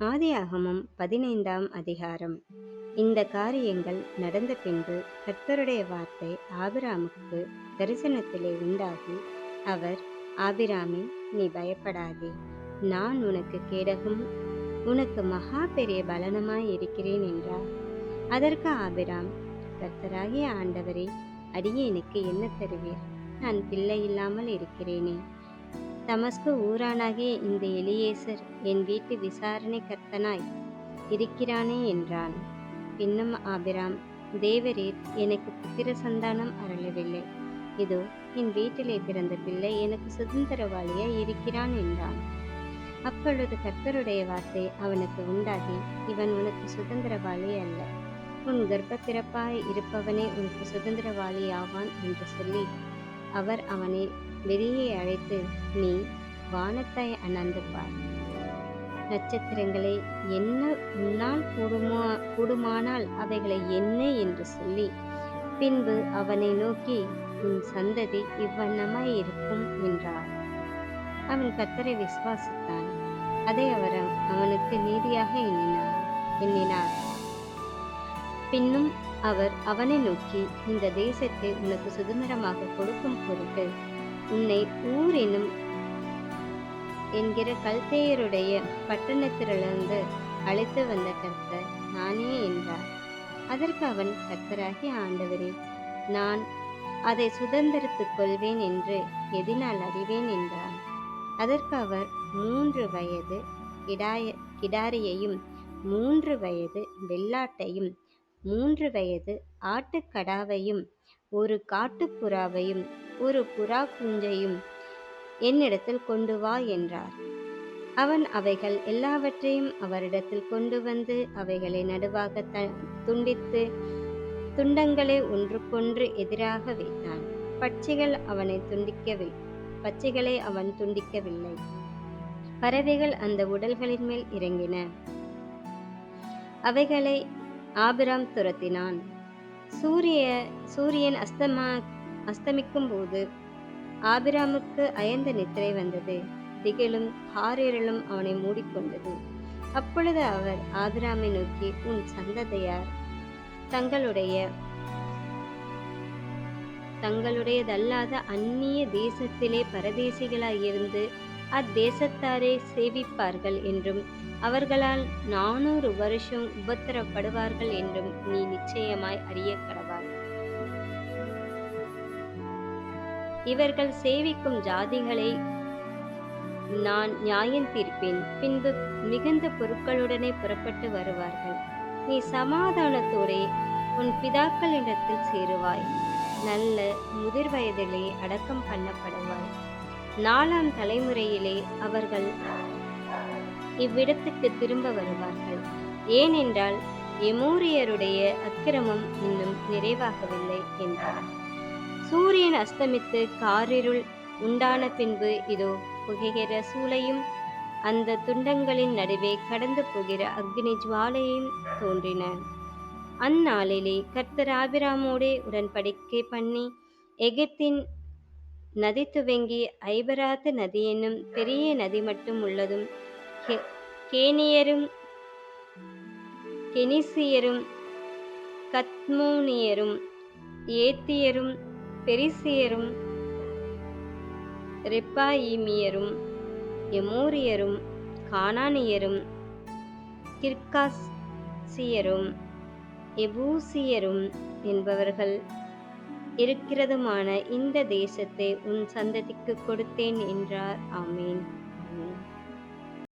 ஆதியாகமம் பதினைந்தாம் அதிகாரம். இந்த காரியங்கள் நடந்த பின்பு கர்த்தருடைய வார்த்தை ஆபிராமுக்கு தரிசனத்திலே உண்டாகி அவர் ஆபிராமே நீ பயப்படாதே. நான் உனக்கு கேடகும் உனக்கு மகா பெரிய பலனமாய் இருக்கிறேன் என்றார். அதற்கு ஆபிராம் கர்த்தராகிய ஆண்டவரே அடியேனுக்கு என்ன தருவீர்? நான் பிள்ளை இல்லாமல் இருக்கிறேனே. தமஸ்கு ஊரானாகிய இந்த எலியேசர் என் வீட்டு விசாரணை கர்த்தனாய் இருக்கிறானே என்றான். பின்னும் ஆபிராம் தேவரீர் எனக்கு புத்திர சந்தானம் அருளவில்லை. இதோ என் வீட்டிலே பிறந்த பிள்ளை எனக்கு சுதந்திரவாளியாய் இருக்கிறான் என்றான். அப்பொழுது கர்த்தருடைய வார்த்தை அவனுக்கு உண்டாகி இவன் உனக்கு சுதந்திரவாளி அல்ல. உன் கர்ப்ப பிறப்பாய் இருப்பவனே உனக்கு சுதந்திரவாளி ஆவான் என்று சொல்லி அவர் அவனை வெளியே அழைத்து நீ வானத்தை அண்ணாந்து பார். நட்சத்திரங்களை என்ன உன்னால் கூடுமா கூடுமானால் அவைகளை என்ன என்று சொல்லி பின்பு அவனை நோக்கி உன் சந்ததி இவ்வண்ணமாய் இருக்கும் என்றார். அவன் கத்தரை விசுவாசித்தான். அதை அவர் அவனுக்கு நீதியாக எண்ணினார் எண்ணினார். பின்னும் அவர் அவனை நோக்கி இந்த தேசத்தை உனக்கு சுதந்திரமாக கொடுக்கும் பொருட்டு உன்னை ஊர் எனும் என்கிற கல்தேயருடைய பட்டணத்திலிருந்து அழைத்து வந்த கர்த்தர் நானே என்றார். அதற்கு அவன் கர்த்தராகி ஆண்டவரே நான் அதை சுதந்திரத்துக் கொள்வேன் என்று எதினால் அறிவேன் என்றான் அதற்கு அவர் மூன்று வயது கிடாய கிடாரியையும் மூன்று வயது வெள்ளாட்டையும் மூன்று வயது ஆட்டுக்கடாவையும் ஒரு காட்டுப்புறாவையும் ஒரு புறா குஞ்சையும் என்னிடத்தில் கொண்டு வா என்றார். அவன் அவைகள் எல்லாவற்றையும் அவரிடத்தில் கொண்டு வந்து அவைகளை நடுவாக த துண்டித்து துண்டங்களை ஒன்றுக்கொன்று எதிராக வைத்தான். பட்சிகள் அவனை துண்டிக்கவில்லை பச்சைகளை அவன் துண்டிக்கவில்லை. பறவைகள் அந்த உடல்களின் மேல் இறங்கின. அவைகளை ஆபிராம் துரத்தினான். சூரிய சூரியன் அஸ்தமா அஸ்தமிக்கும் போது ஆபிராமுக்கு அயந்த நித்திரை வந்தது. திகிலும் காரிரலும் அவனை மூடிக்கொண்டது. அப்பொழுது அவர் ஆபிராமை நோக்கி உன் சந்ததியார் தங்களுடைய தங்களுடையதல்லாத அந்நிய தேசத்திலே பரதேசிகளாயிருந்து அத்தேசத்தாரே சேவிப்பார்கள் என்றும் அவர்களால் நானூறு வருஷம் உபத்திரப்படுவார்கள் என்றும் நீ நிச்சயமாய் அறிய கடவாய் இவர்கள் சேவிக்கும் ஜாதிகளை நான் நியாயம் தீர்ப்பேன். பின்பு மிகுந்த பொருட்களுடனே புறப்பட்டு வருவார்கள். நீ சமாதானத்தோடே உன் பிதாக்களிடத்தில் சேருவாய். நல்ல முதிர் வயதிலே அடக்கம் பண்ணப்படுவாய். நாலாம் தலைமுறையிலே அவர்கள் இவ்விடத்துக்கு திரும்ப வருவார்கள். ஏனென்றால் எமூரியருடைய அக்கிரமம் இன்னும் நிறைவாகவில்லை என்றார். சூரியன் அஸ்தமித்து காரிருள் உண்டான பின்பு இதோ புகைகிற சூளையும் அந்த துண்டங்களின் நடுவே கடந்து போகிற அக்னி ஜுவாலையும் தோன்றின. அந்நாளிலே கர்த்தர் ஆபிராமோடே உடன்படிக்கை பண்ணி எகிப்தின் நதி துவங்கி ஐபராத்து நதி என்னும் பெரிய நதி மட்டும் உள்ளதும் கேனியரும் கெனிசியரும் கத்மோனியரும் ஏத்தியரும் பெரிசியரும் ரெப்பாயிமியரும் எமோரியரும் கானானியரும் கிர்காசியரும் எபூசியரும் என்பவர்கள் இருக்கிறதுமான இந்த தேசத்தை உன் சந்ததிக்கு கொடுத்தேன் என்றார். ஆமேன். ஆமீன்.